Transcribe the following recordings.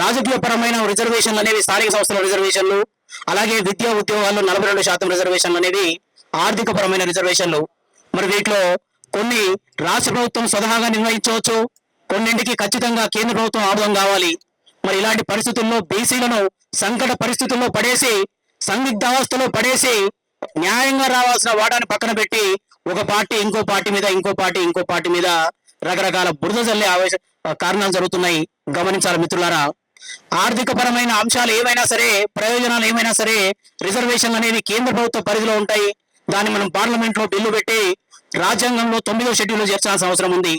రాజకీయ పరమైన రిజర్వేషన్లు అనేవి స్థానిక సంస్థల రిజర్వేషన్లు అలాగే విద్యా ఉద్యోగాల్లో నలభై రెండు శాతం రిజర్వేషన్లు అనేవి ఆర్థిక పరమైన రిజర్వేషన్లు మరి వీటిలో కొన్ని రాష్ట్ర ప్రభుత్వం స్వతహాగా నిర్వహించవచ్చు కొన్నింటికి ఖచ్చితంగా కేంద్ర ప్రభుత్వం ఆమోదం కావాలి. మరి ఇలాంటి పరిస్థితుల్లో బీసీలను సంకట పరిస్థితుల్లో పడేసి సందిగ్ధావస్థలో పడేసి న్యాయంగా రావాల్సిన వాటాన్ని పక్కన పెట్టి ఒక పార్టీ ఇంకో పార్టీ మీద ఇంకో పార్టీ ఇంకో పార్టీ మీద రకరకాల బురద జల్లే ఆవేశ కారణాలు జరుగుతున్నాయి. గమనించాలి మిత్రులారా. ఆర్థిక పరమైన అంశాలు ఏమైనా సరే ప్రయోజనాలు ఏమైనా సరే రిజర్వేషన్లు అనేవి కేంద్ర ప్రభుత్వ పరిధిలో ఉంటాయి. దాన్ని మనం పార్లమెంట్లో బిల్లు పెట్టి రాజ్యాంగంలో తొమ్మిదో షెడ్యూల్ చేర్చాల్సిన అవసరం ఉంది.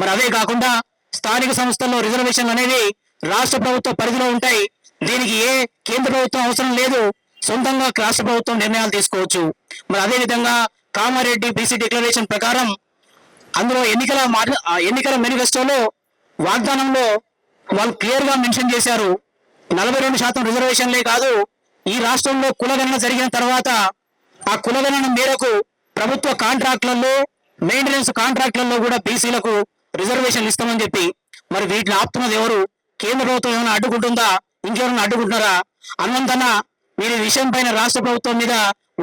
మరి అదే కాకుండా స్థానిక సంస్థల్లో రిజర్వేషన్లు అనేవి రాష్ట్ర ప్రభుత్వ పరిధిలో ఉంటాయి. దీనికి ఏ కేంద్ర ప్రభుత్వం అవసరం లేదు. సొంతంగా రాష్ట్ర ప్రభుత్వం నిర్ణయాలు తీసుకోవచ్చు. మరి అదే విధంగా కామారెడ్డి బీసీ డిక్లరేషన్ ప్రకారం అందులో ఎన్నికల ఎన్నికల మేనిఫెస్టోలో వాగ్దానంలో వాళ్ళు క్లియర్గా మెన్షన్ చేశారు. నలభై రెండు శాతం రిజర్వేషన్లే కాదు ఈ రాష్ట్రంలో కులగణన జరిగిన తర్వాత ఆ కులగణన మేరకు ప్రభుత్వ కాంట్రాక్టులలో మెయింటెనెన్స్ కాంట్రాక్టులలో కూడా బీసీలకు రిజర్వేషన్లు ఇస్తామని చెప్పి మరి వీటిని ఆపుతున్నది ఎవరు? కేంద్ర ప్రభుత్వం ఏమైనా అడ్డుకుంటుందా? ఇంకేమైనా అడ్డుకుంటున్నారా? అన్నంతన మీరు ఈ విషయం పైన రాష్ట్ర ప్రభుత్వం మీద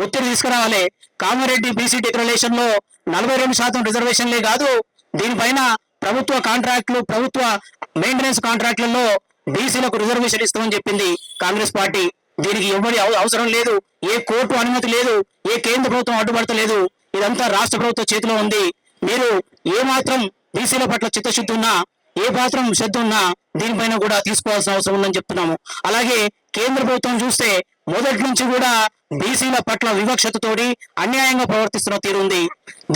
ఒత్తిడి తీసుకురావాలి. కామారెడ్డి బీసీ డిక్లరేషన్లో నలభై రెండు శాతం రిజర్వేషన్లే కాదు దీనిపైన ప్రభుత్వ కాంట్రాక్టులు ప్రభుత్వ మెయింటెనెన్స్ కాంట్రాక్టులలో బీసీలకు రిజర్వేషన్ ఇస్తామని చెప్పింది కాంగ్రెస్ పార్టీ. దీనికి ఎవరి అవ- అవసరం లేదు. ఏ కోర్టు అనుమతి లేదు. ఏ కేంద్ర ప్రభుత్వం అడ్డుపడతలేదు. ఇదంతా రాష్ట్ర ప్రభుత్వ చేతిలో ఉంది. మీరు ఏ మాత్రం బీసీల పట్ల చిత్తశుద్ధి ఉన్నా ఏ మాత్రం శ్రద్ధ ఉన్నా దీనిపైన కూడా తీసుకోవాల్సిన అవసరం ఉందని చెప్తున్నాము. అలాగే కేంద్ర ప్రభుత్వం చూస్తే మొదటి నుంచి కూడా బీసీల పట్ల వివక్షతతోటి అన్యాయంగా ప్రవర్తిస్తున్న తీరు ఉంది.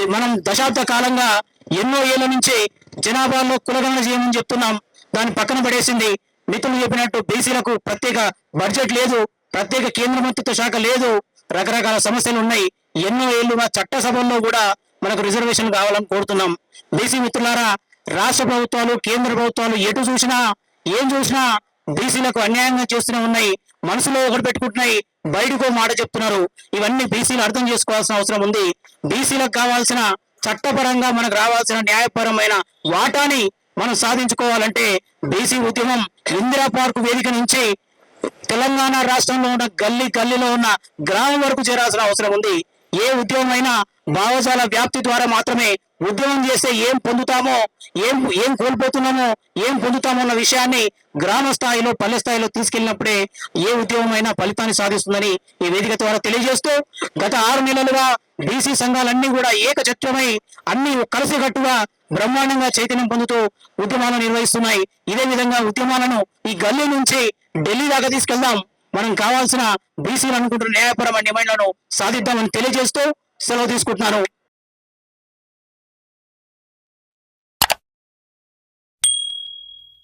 మనం దశాబ్ద కాలంగా ఎన్నో ఏళ్ళ నుంచి జనాభాలో కులగణన చేయమని చెప్తున్నాం. దాన్ని పక్కన పడేసింది. మిత్రులు చెప్పినట్టు బీసీలకు ప్రత్యేక బడ్జెట్ లేదు. ప్రత్యేక కేంద్ర మంత్రిత్వ శాఖ లేదు. రకరకాల సమస్యలు ఉన్నాయి. ఎన్నో ఏళ్ళుగా చట్టసభల్లో కూడా మనకు రిజర్వేషన్ కావాలని కోరుతున్నాం. బీసీ మిత్రులారా రాష్ట్ర ప్రభుత్వాలు కేంద్ర ప్రభుత్వాలు ఎటు చూసినా ఏం చూసినా బీసీలకు అన్యాయంగా చేస్తూనే ఉన్నాయి. మనసులో ఒకటి పెట్టుకుంటున్నాయి. బయటకు మాట చెప్తున్నారు. ఇవన్నీ బీసీలు అర్థం చేసుకోవాల్సిన అవసరం ఉంది. బీసీలకు కావాల్సిన చట్టపరంగా మనకు రావాల్సిన న్యాయపరమైన వాటాని మనం సాధించుకోవాలంటే బీసీ ఉద్యమం ఇందిరా పార్క్ వేదిక నుంచి తెలంగాణ రాష్ట్రంలో ఉన్న గల్లీ గల్లీలో ఉన్న గ్రామం వరకు చేరాల్సిన అవసరం ఉంది. ఏ ఉద్యమం అయినా భావజాల వ్యాప్తి ద్వారా మాత్రమే ఉద్యమం చేస్తే ఏం పొందుతామో ఏం ఏం కోల్పోతున్నామో ఏం పొందుతామో అన్న విషయాన్ని గ్రామ స్థాయిలో పల్లె స్థాయిలో తీసుకెళ్ళినప్పుడే ఏ ఉద్యమం అయినా ఫలితాన్ని సాధిస్తుందని ఈ వేదిక ద్వారా తెలియజేస్తూ గత ఆరు నెలలుగా బీసీ సంఘాలన్నీ కూడా ఏకచత్యమై అన్ని కలిసికట్టుగా బ్రహ్మాండంగా చైతన్యం పొందుతూ ఉద్యమాలను నిర్వహిస్తున్నాయి. ఇదే విధంగా ఉద్యమాలను ఈ గల్లీ నుంచి ఢిల్లీ దాకా తీసుకెళ్దాం. మనం కావాల్సిన బీసీలు అనుకుంటున్న న్యాయపరమైన డిమాండ్లను సాధిద్దామని తెలియజేస్తూ సెలవు తీసుకుంటున్నాను.